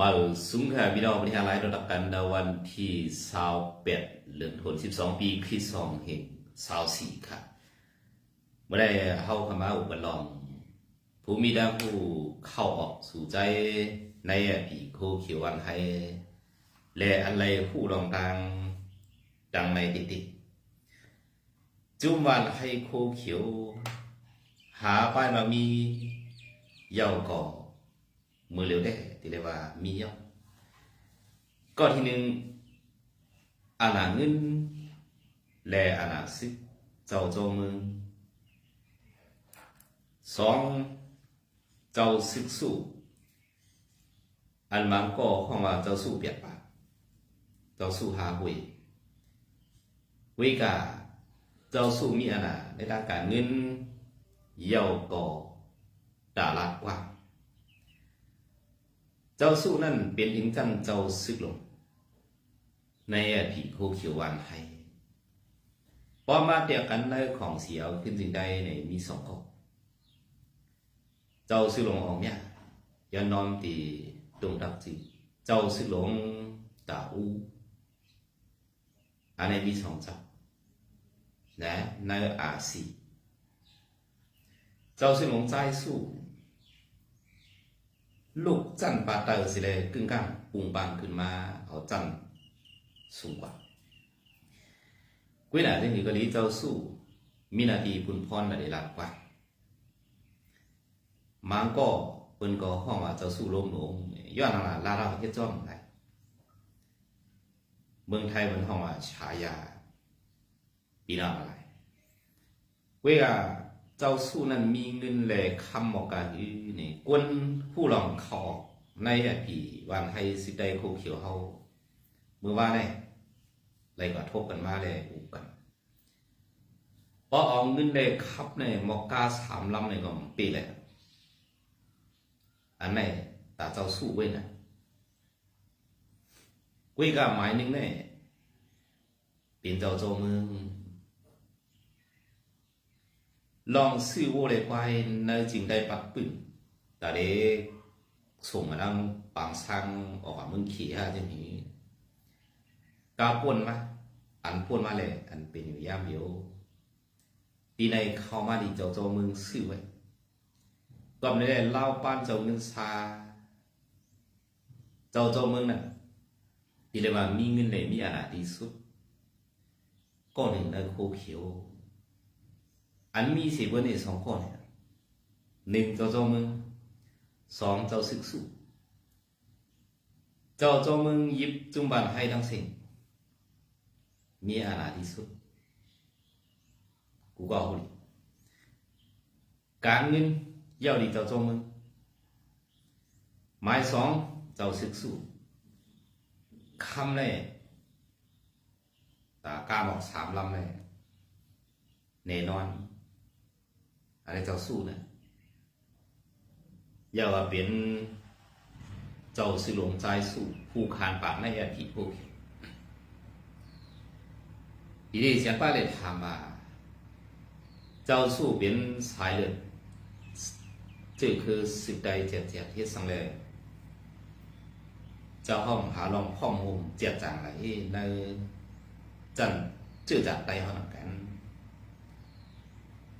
มาสุงค่ะพี่น้องบริหารหลายระดับกันในวันที่28เดือนธันวาคม12ปีคริสต์ศักราชแห่ค่ะเมื่อได้เข้าขมาอุปลอง ผู้มีด้าผู้เข้าออกสู่ใจในปีโคเขียววันให้และอะไรผู้รองตังดังในติติจุมวันให้โคเขียว หาป้ายมามีเยาวก่อ มือเร็วได้ที่เรียกว่ามีเยอะก็ที่หนึ่งอาณาเงินและอาณาสิทธิ์เจ้าโจมือสองเจ้าศึกสู้อันมันก็ของว่าเจ้าสู้เปียกปากเจ้าสู้หาหุยวิกาเจ้าสู้มีอาณาในด้านการเงินเยาวก่อดาลักกว่า จ้าสู้นั่นเป็นอิงจันเจ้าซึกลง ในผีโคเขียววันไทยพอมาเดียกันในของเสียวขึ้นจึงได้ในมีสองข้อเจ้าซึกลงออกเนี่ยยันนอมตีตรงดับจีเจ้าซึกลงตาอูอันนี้มีสองเจ้านะในอาซีเจ้าซึกลงใจสู้ ลูกจันปาเตอร์สิเลยกึ่งกลางปุงบางขึ้นมาเอาจันสูงกว่ากุ้ยหนาที่นี่ก็ลีเจ้าสู้มีนาทีพุนพรได้รับกว่ามังก็เปิ้นก็ห้องว่าเจ้าสู้ลมหลงย้อนหลังลาเราเฮ็ดจ้องไงเมืองไทยมันห้องว่าฉายาปีนาอะไรเว้ยอะ เจ้าสู้นั้นมีเงินแหลกคำบอกกันอยู่นี่กวนผู้หลองขอในอะปีวันไทยสิได้โคเขียวเฮาเมื่อว่าได้ไรก็ทบกันมาเลยอุกกันพอเอาเงินแหลกคับในมอกกาสามลำในก็ปีแหละอันไหนตาเจ้าสู้ไว้นะกุ้ยก็หมายหนึงเนี่ยเป็นเจ้าโจเมือง ลองซื้อโวเลยไปในจริงได้ปักปึ้งแต่เด็กส่งมาดังปางซังออกมามึงขี่ฮะจะมีกาป่วนมาอันป่วนมาเลยอันเป็นอยู่ย่ามเดียวปีในเข้ามาดีเจ้าเจ้ามึงซื้อไว้ก็ไม่ได้เล่าป้านเจ้าเงินซาเจ้าเจ้ามึงน่ะที่เรียกว่ามีเงินเลยมีอะไรดีสุดก็หนึ่งในโคเขียว อันมีสี่เบอร์นี่สองข้อเนี่ยหนึ่งเจ้าจ้ามึงสองเจ้าศึกสู้เจ้าจ้ามึงหยิบจุมบันให้ทั้งสิ้นมี อาณาที่สุดกูก็เอาดิการเจ้าสู้เลยตากล้าบอกสามลำเลยอนอะไรเจ้าสู้นะอย่าว่าเป็นเจ้าสิหลงใจสู้ผู้คานปากในอาทิพวกทีนี้เสียงป้าเลยถามว่าเจ้าสู้เป็นสายเลือด这คือสิบใดเจ็ดเจ็ดเฮ็ดสังเลยเจ้าห้องหาลองข้อมูลเจียดจางไหลในจันจื้อจากใดห้องกัน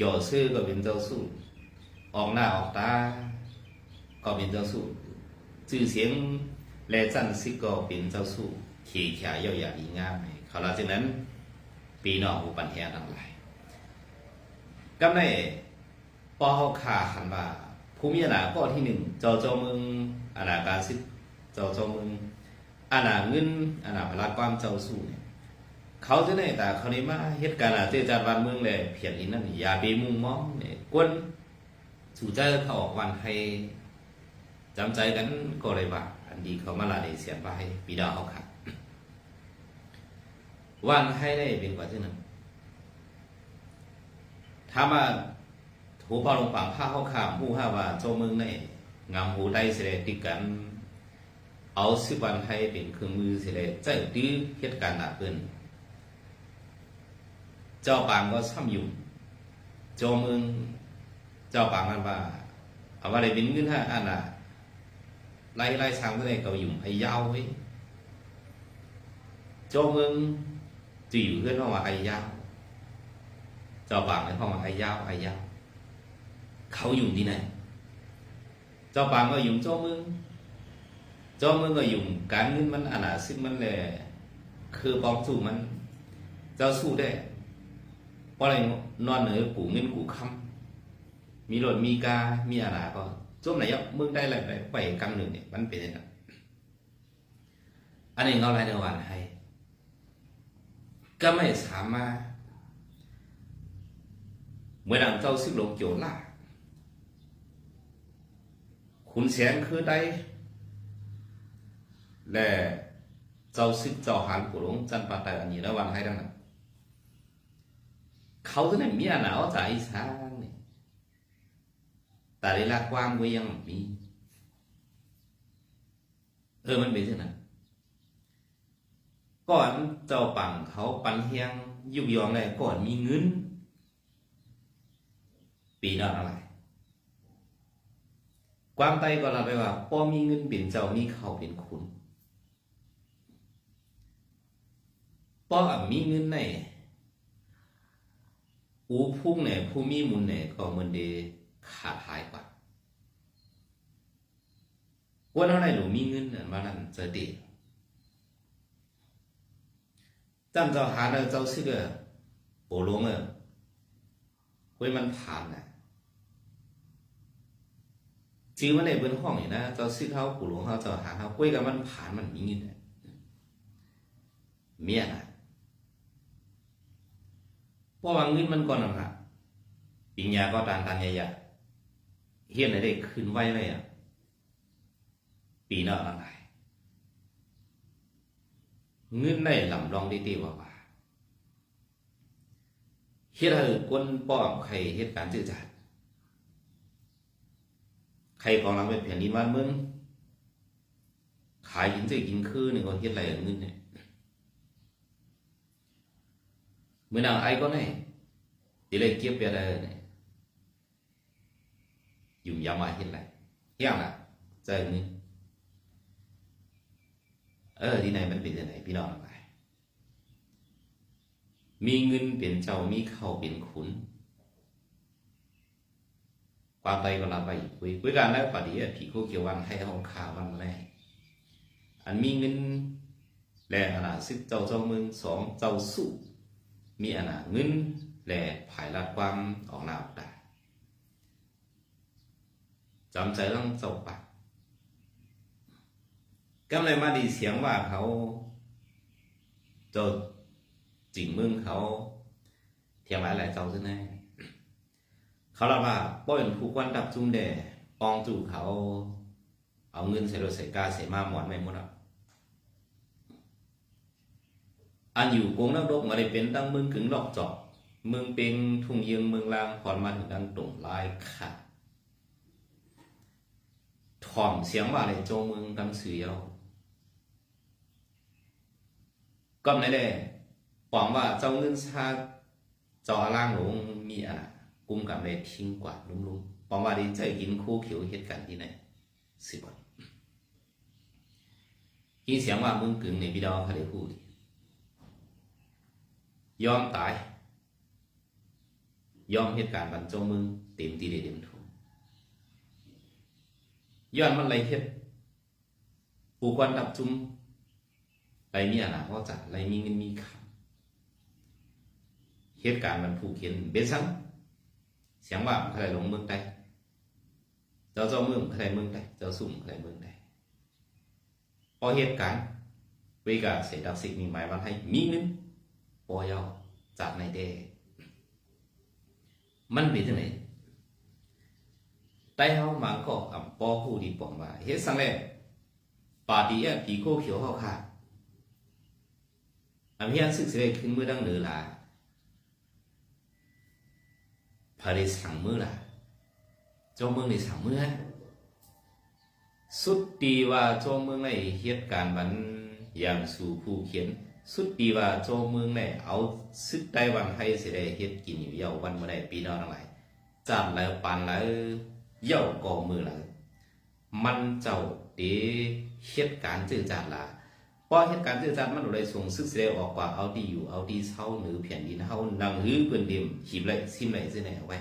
จ้าสู่นี้มีน้ำใจเสียหักจื้อจัดหักจื้อคือหักเพียงนินอ่ำเปลี่ยนลายมือซื่อก็เป็นเจ้าสู้ออกหน้าออกตา ก็เป็นเจ้าสู้ชื่อเสียงและจันซิก็เป็นเจ้าสู้ขี่ขายยาวๆดีงามเขาละจากนั้น ปีนอกอุปันแหทั้งหลายกำในปอเขาขาหันมาภูมิอนาข้อที่หนึ่งจ้าเจ้าเมืองอนาการสิจ้าเจ้าเมืองอนาเงินอนาพละความเจ้าสู้เนี่ย เขาจะในแต่เขานี้มาเหตุการณ์อาเจจารวันเมืองเลยเพียงอินนั่นอย่าไปมุ่งมองเนี่ยกวนสู่ใจเขาออกวันให้จำใจกันก็เลยว่าอันดีเขามาลาได้เสียไปปีดาวเขาค่ะวันให้ได้เป็นกว่าที่นึ่งถ้ามาถูพอลงปังผ้าเขาขามผู้ห้าว่าเจ้าเมืองในงามหูได้เสด็จติดกัน เอาสิบวันให้เป็นเครื่องมือเสด็จเจ้าดื้อเหตุการณ์หนักเกิน จ้าปางก็ซ้ำอยู่เจ้าเมืองเจ้าปางนั้นว่าเอาว่าได้เป็นเงินห้าอันน่ะไล่ไล่สร้างก็ได้ก็ยุ่งให้ยาวไว้เจ้าเมืองจะอยู่เพื่อนว่าไอ้ยาวเจ้าปางในห้องว่าไอ้ยาวไอ้ยาวเขาอยู่ที่ไหนเจ้าปางก็อยู่เจ้าเมืองเจ้าเมืองก็อยู่การเงินมันอันน่ะซึ่งมันแหละคือปองสู้มัน เจ้าสู้ได้ เพราอะไรนอนเหนือกูเงินกูคำมีรถมีกา มีอะไรก็ช่วงไหนอะมึงได้อะไรไปไปกำหนึ่งเนี่ยมันเป็นย่างนั้นอันนี้เราอะไรในวันให้ก็ไม่สามารถเมื่อดังเจ้าซึ่งลงโจล่าขุนแสนคือได้และเจ้าซึกเจ้าหานผู้หลงจันปาตายอันนี้แล้ววันให้ดังนั้น เขาจะไหนมีอะไรเอาใจสร้างเนี่ยแต่เวลาความก็ยังมีเออมันเป็นเช่นนั้นก่อนเจ้าปังเขาปันเฮียงยุกยองเลยก่อนมีเงิน ปีนั้นอะไร ความไตก็เราไปว่าพอมีเงินเป็นเจ้ามีเขาเป็นคุณพอมีเงินใน อูพุ่งเนี่ยผู้มีมุนเนี่ยก็เหมือนเดขาดหายกว่าว่าเท่าไหร่หนูมีเงินเนี่ยมานั่นเจอดีจำเจ้าหาเจ้าซื้อเกอโอลงเออเว้ยมันผ่านนะจริงมันในเบื้องห้องนี่นะเจ้าซื้อเขาปู่หลวงเขาเจ้าหาเขาเว้ยกับมันผ่านมันมีเงินเนี่ยเมียนะ เพราะว่าเงินมันก่อนนะปิญญาก็ตานตานใหญ่ๆเฮียนได้ขึ้นไหว้เลยอะปีหน้าอะไรเงินได้ลำลองดีๆว่าว่าเฮ็ดให้คนป้อมใครเหตุการณ์จืดจัดใครของเราเป็นแผ่นดินบ้านมืองขายหินจะกินคือนี่ก็เฮ็ดอะไรเงินเนี่ย เมื่อนางไอ้ก็เนี่ยดีเลยเก็บไปได้เนี่ย dùng dòng mà hiện lại hiểu là chơi ni เออที่ไหนมันเป็นยังไงพี่น้องไปมีเงินเป็นเจ้ามีเข้าเป็นขุนความไปก็ลาไปคุยคุยกันแล้วปฏิเผีโคเกี่ยววันให้ห้องข่าวันแรกอันมีเงินแหล่ขนาดซึกเจ้าเจ้าเมืองสองเจ้าสู้ มีอนาเงินแหล่ผายลัดความออกหน้าออกตาจำใจต้องเจ้าปากก็เลยมาดีเสียงว่าเขาเจ้าจิงมึงเขา เทียมอะไรเจ้าซึ่งแน่เขาเล่าว่าป้อยผู้ควันดับจุ่มแด่ปองจู่เขา เอาเงินใส่รถใส่กาใส่มาหมอนไม่หมดอะ อันอยู่กงนักรบมาได้เป็นตั้งเมืองกึ่งหลอกจอกเมืองเป็นทุ่งเยืองเมืองลางพรมาถึงดังตรงลายขาดถ่อมเสียงว่าอะไรโจมึงดังเสือยาก็ไม่ได้หวังว่าเจ้าเงินชาจอล่างหลงมีอะกุมกับในทิ้งกว่าลุงลุงหวังว่าดีใจกินคู่เขียวเหตุการณ์ที่ไหนสิบวันยินเสียงว่ามึงกึ่งในพี่ดาวเขาได้พูด ยอมตาย ยอมเหตุการณ์บรรจงมึงเต็มที่ได้เต็มทุนย้อนมันไรเฮ็ดผู้ควรดับจุมไรมีอนาคตจัดไรมีเงินมีคำเหตุการณ์มันผูกเขียนเบ็ดซังเสียงว่าใครลงเมืองใดเจ้าเจ้าเมืองใครเมืองใดเจ้าสุ่มใครเมืองใดพอเหตุการณ์เวกาเสดับสิ่งมีหมายวันให้มีเงิน ปอยาจากในเดมันเป็นที่ไหนใต้เฮามาก็อำปอฮู้ดีปองว่าเฮ็ดสังแลปาร์ตี้อะปีโคเขียวเฮาค่ะอำเฮียนศึกสิได้ขึ้นมือดังเหนือล่ะพาได้สั่งมือล่ะจ้าเมืองได้สั่งมือสุดดีว่าจ้าเมืองได้เฮ็ดการบันอย่างสู่ผู้เขียน สุดดีว่าเจ้าเมืองได้เอาซึกได้วันให้สิได้เฮ็ดกินอยู่เยาวันบ่ได้ปีนอทั้งหลายจัดแล้วปานแล้วเย่าก่อมือแล้วมันเจ้าเดเฮ็ดการจื้อจาดละเพราะเหตุการณ์จื้อจาดมันเลยส่งซึกสิได้ออกกว่าเอาที่อยู่เอาที่เช่าหรือแผ่นดินเฮานังหื้อเพิ่นดิมหีบไหลซิมไหลซิไหนเอาไว้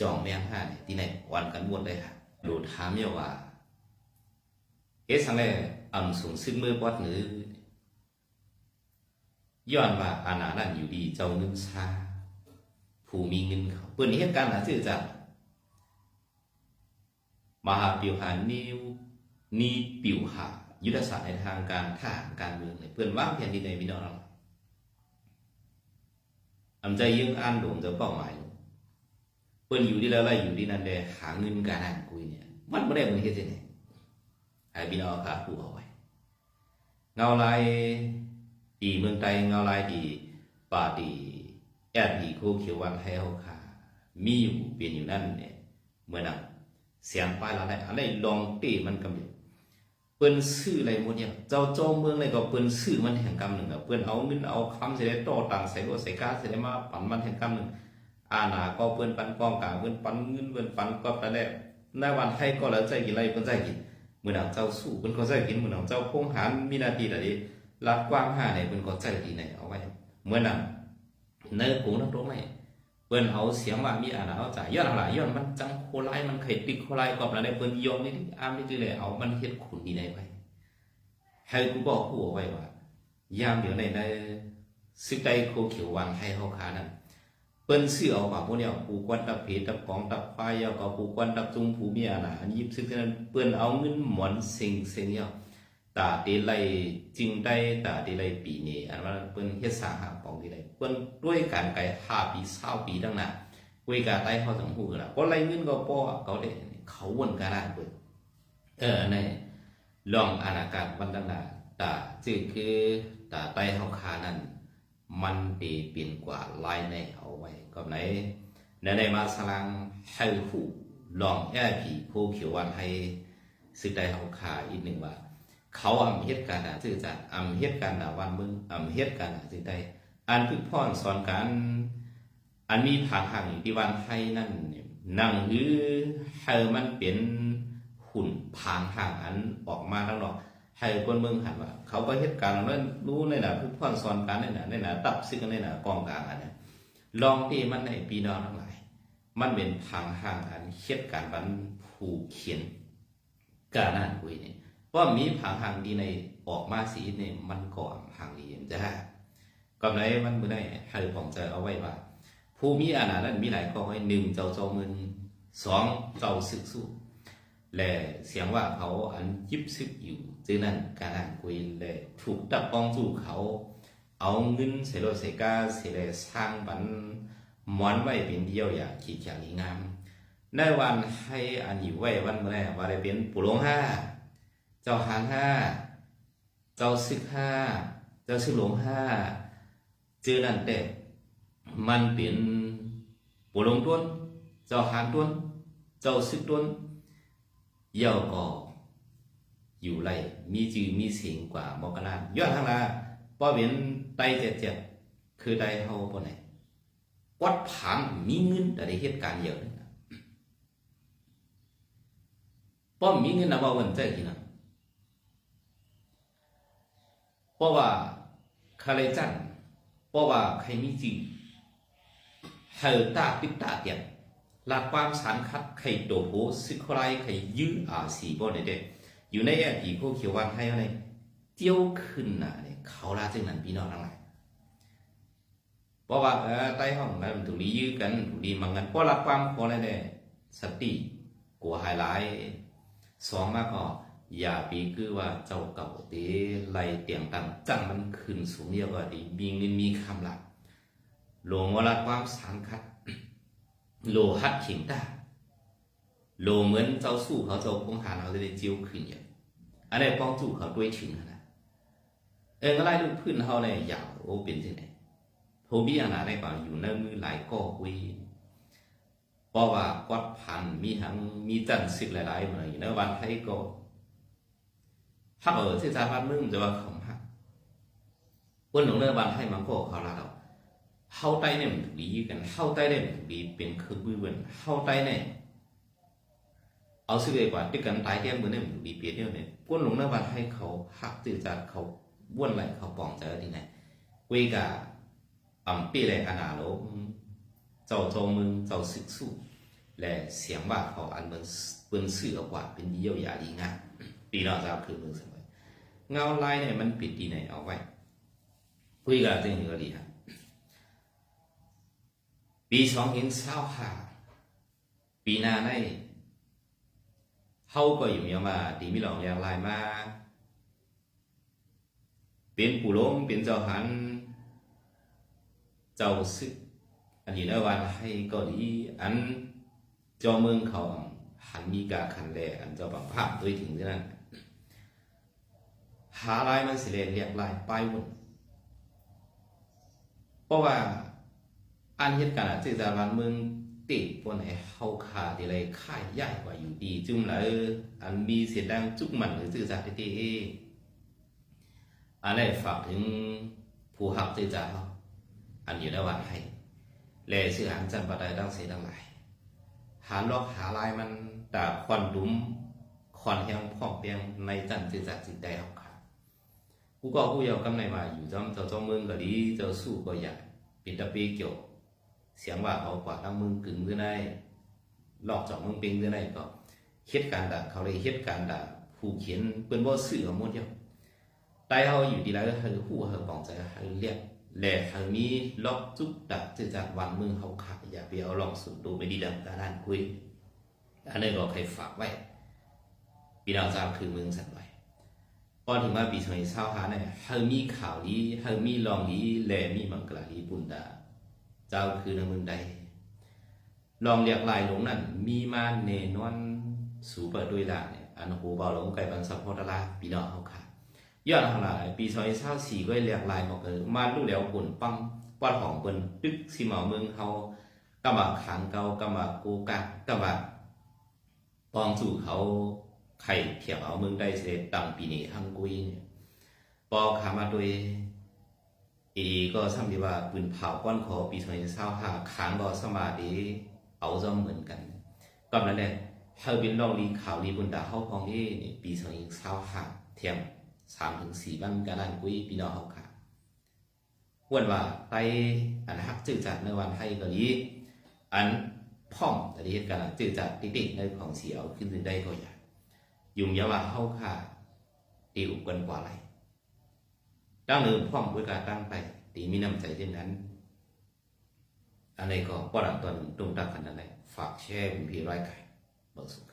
จองแม่นห้าเนี่ยที่ไหนวันกันวนเลยค่ะดูถามเมียว่าเอสังแลอ่ำสูงซึ่งมือปอดหรือ ย้อนว่าอาณานั่นอยู่ดีเจ้าเงินซาผู้มีเงินเขาเปิดเหตุการณ์หาชื่อจากมหาปิวหานิวนีปิวหายุทธศาสตร์ในทางการทหารการเมืองเลยเพื่อนว่างแผ่นดินในพี่น้องเราอำใจยังอ่านหลวงจะเป้าหมายเปิ้นอยู่ที่แล้วไรอยู่ที่นั่นได้หาเงินการอ่านคุยเนี่ยมันไม่ได้เหมือนเฮ็ดจังได๋ให้พี่น้องครับผู้เอาไว้เงาลาย ดีเมืองไทยเงาลายดีป่าดีแอดดีโคเขียววันให้เฮาค่ะมีอยู่เป็นอยู่นั่นเนี่ยเมื่อนั้นเสียงป้ายละได้อะไรลองตีมันกำอยู่เปิ้นซื้ออะไรหมดเนี่ยเจ้าโจมเมืองอะไรก็เปิ้นซื้อมันแห่งกำหนึ่งอะเปิ้นเอาเงินเอาคำเสิได้ต่อตังใส่รถใส่ก้าใส่ได้มาปั่นมันแห่งกำหนึ่งอาณาก็เปิ้นปันกองกลางเปิ้นปันเงินเปิ้นปันก็แต่แรกในวันให้ก็แล้วใจกินอะไรเปิ้นใจกินเมื้อนั้นเจ้าสู้เปิ้นก็ใจกินเมื้อนั้นเจ้าพงหารมีนาที่ละดิ ลัดกว้างหาเนี่ยเปิ้นก็ใจดีในเอาไว้เมื่อนั้นในกูนักตรงไหนเปิ้นเอาเสียงว่ามีอาณาเอาจ่ายย้อนหลายย้อนมันจังโคไลมันไข่ติดโคไลก็แล้วได้เปิ้นยอมนี่อามนี่เลยเอามันเฮ็ดขุนนี่ได้ไว้ให้กูบอกกูเอาไว้ว่ายามเดี๋ยวในในซึกใดโคเขียววางให้เฮาคานั้นเปิ้นซื้อเอาป่าพวกเนี้ยผูกควันตับเพตับกองตับควายเอาก็ผูกควันตับจุงผูมียน่ะอันยิบซื้อนั้นเปิ้นเอาเงินหมอนเซ็งเซ็งเนี่ย ตาเดไลจึงได้ตาเดไลปีนี้อันว่าเปิ้นเฮ็ดสาหาปองที่ใดเปิ้นด้วยการไกล5ปี20ปีตั้งน่ะคุยกาใต้เขาสังหูล่ะก็ไล่เงินก็ป้อเขาได้เขาวนกันได้เปิ้นเออในลองอนาการวันตั้งน่ะตาจื้อคือตาใต้เฮาคานั้นมันดีเปลี่ยนกว่าลายในเอาไว้ก็ไหนในในมาสลังให้หูลองแอ่ผีผู้เขียววันให้สึกได้เขาขาอีกหนึ่งว่า เขาอำเฮ็ดการหาสื่อจัดอำเฮ็ดการหาวันมึงอำเฮ็ดการหาสื่อได้อันพึกพ่อนสอนการอันมีผ่านทางที่วันไทยนั่นเนี่ยนั่งหือให้มันเป็นหุ่นผ่านทางอันออกมาทั้งหมดให้คนเมืองหันว่า เขาก็เฮ็ดการนั้นรู้ในน่ะผู้พ่อนสอนการในน่ะในน่ะตับซึ่งในน่ะกองกลางอันนี้ลองที่มันในปีนองทั้งหลาย มันเป็นทางห่างอันเฮ็ดการบันผู้เขียนการอ่นคุยเนี่เพรามีผังห่างดีในออกมาสีเนี่ยมันก่อนห่างดีจะกำไรมันบ่ได้ให้ผมจะเอาไว้ว่า ผู้มีอาณานั้นมีหลายข้อไว้หนึ่งเจ้าเจ้ามือสองเจ้าศึกสู้และเสียงว่าเขาอันยิบซึกอยู่จึงนั้นการอ่านคุยเลยถูกดับปองสู่เขา เอาเงินใส่รถใส่กาใส่เลสร้างบันหมอนไว้เป็นเดียวอย่างขีดอย่างงามในวันให้อันอยู่ไว้วันเมื่อไรว่าได้เป็นปุโรงห้า จ้าหางห้า เจ้าซึกห้า เจ้าซึกหลวงห้าเจอนั่นแต่มันเป็นปุโรงต้นเจ้าหางต้นเจ้าซึกต้นเย่าก็อยู่ไรมีจือมีเสียงกว่ามกราย้อนทางลาป้อเป็นไตเจ็ดเจ็ดคือไตเฮาปนไหนวัดผานมีเงินแต่ได้เหตุการณ์เยอะป้อมมีเงินนะว่าวันใจกี่นะ เพราะว่าคาเลจันเพราะว่าใครมีจริงเฮอตาปิตาเตียนลาความสารคัดใครโดโหซึกใครใครยื้ออาสีบ่ได้เด้อยู่ในแอผีพวกเขียววันให้อะไรเจียวขึ้นน่ะเนี่ยเขาลาจึงนั้นพี่น้องทั้งหลายเพราะว่าเออใต้ห้องนั้นถูกดียื้อกันถูกดีมังกันเพราะรับความพออะไรเนี่ยสติกลัวไฮไลท์สองมากก็ อย่าปีคือว่าเจ้าเก่าเตไล่เตียงตังจังมันขึ้นสูงเดียวก็ดีมีเงินมีคำหลักหลวงวรความสารคัดโลหัดขิงตาโลเหมือนเจ้าสู้เขาเจ้าคงหาเราได้จิ้วขึ้นอย่างอันนี้ป้องจู่เขาด้วยถึงนะเออก็ไล่ลูกพื้นเขาเนี่ยอยากโอ้เป็นที่ไหนผมพี่อย่างไรก่อนอยู่ในมือหลายก็คุยเพราะว่ากอดพันมีทั้งมีจันสิกหลายๆมาอยู่ในวันไทยก็ ถ้าเออที่สาพันมึงจะว่าเขาหักวันหลงในวันไทยมันก็เขาละเราเฮาใต้เนี่ยมันถูกดีกันเฮาใต้เนี่ยมันถูกดีเป็นคือบื้อเว้นเฮาใต้เนี่ยเอาสิเลยกว่าที่กันตายแก้มือเนี่ยมันถูกดีเปียเนี่ยเนี่ยก้นหลงหน้าบ้านให้เขาหักตื่นจากเขาบ้วนไหลเขาปองใจที่ไหนเวกาอ่ำปีเลยขนาโลเจ้าโจมึงเจ้าสึกสู้และเสียงว่าเขาอันเมืองเปืนสื่อกว่าเป็นเยี่ยวยาดีงาม ปีนอกจาคือมืองสมัยเงาลายเนี่ยมันปิดดีไหนเอาไว้คุยกับเจ้าหญิงก็ดีฮะปีสองเห็นเศร้าหาปีหน้าในเฮาก็อยู่เมียมาดีมีหลองแรงลายมาเป็นปู่ล้มเป็นเจ้าหัน เจ้าซึกอันนี้ในวันให้ก็ดีอันเจ้าเมืองเขา หันมีกาคันแลอันจ้าบังภาพด้วยถึงนั่นหาลายมันสิเลเรียกลายป้ายวุ่นเพราะว่าอันเหตุการณ์ที่จะวันเมืองติดปนให้เฮาขาที่ไรค่ายใหญ่กว่าอยู่ดี จุ่มเลยอันมีเสียงดังจุกมันหรือสื่อสารที่อันนี้ฝากถึงผู้หักที่จะเขาอันอยู่ในวันให้แลสื่อหันจันบัดใดดังเสียดังหลาย หาลอกหาลายมันตาควันดุมควันแห้งพ่อกเปียงในจันสื่อสารจิตใจเขาขากูก็กูยาวกำในมาอยู่จอมเจ้าเจ้าเมืองก็ดีเจ้าสู้ก็ใหญ่ปิดตะปีเกี่ยว เสียงว่าเขากว่าทั้งมึงกึ่งด้วยได้หลอกจอกมึงปิงด้วยได้ก็เฮ็ดการด่าเขาเลยเฮ็ดการด่าผู้เขียนเปิ้นบ่สื่อเอาหมดเดียวใต้เฮาอยู่ดีแล้วเฮาฮู้เฮาปองใจเฮาเรียก แลเฮามีล็อกจุกดักจะจากวันมึงเฮาขาดอย่าไปเอาลองสุดดูไม่ดีดังตาด้านคุยอันนี้ก็ใครฝากไว้พี่น้องทราคือมึงสันไว้พอถึงว่าปี2025เนี่ยเฮามีข่าวดีเฮามีลองดีแลมีมังกลาดีปุ่นดาเจ้าคือในเมืองใดลองเรียกลายหลงนั่นมีมาเนนอนสูเปิดด้วยละเนี่ยอันหูเบาหลงไก่บันสัพพอตลาปีนอกเขาค่ะ ย้อนหลายปีซอยเช้าสี่ก็เรียกลายมาเกิดมาลูกแล้วปุ่นปังปอดของเปิ้นตึกสิเหมาเมืองเขากำบักขังเกากำบักกูกะกำบักปองสู่เขาไข่เถียบเอาเมืองได้เสร็จตังปีนี้ฮังกุยเนี่ยปอขามาด้วยอีก็ซ้ำที่ว่าปืนเผาก้อนขอปีสองพันเศร้าห้าค้างก็สมาดีเอาจอมเหมือนกันก็นั่นแหละเฮาบินลองรีข่าวรีบุญดาเฮาพองนี่ปีสองพันเศร้าห้าเทียม สามถึงสี่วันกันนั่นกุยปีน้องเฮาค่ะวันว่าไปอันฮักจื้อจัดในวันไทยก็ดีอันพ่อมแต่ที่เหตุการณ์จื้อจัดติดๆในของเสียวขึ้นได้ก็อยากยุ่งยาว่าเฮาค่ะตีอุกันกว่าไรตั้งหนึ่งพร้อมด้วยการตั้งไปตีมีน้ำใจเช่นนั้นอันนี้ก็ปอดังตอนตรงตักกันนั่นแหละฝากแชร์เป็นพี่ร้อยไก่บอกสุข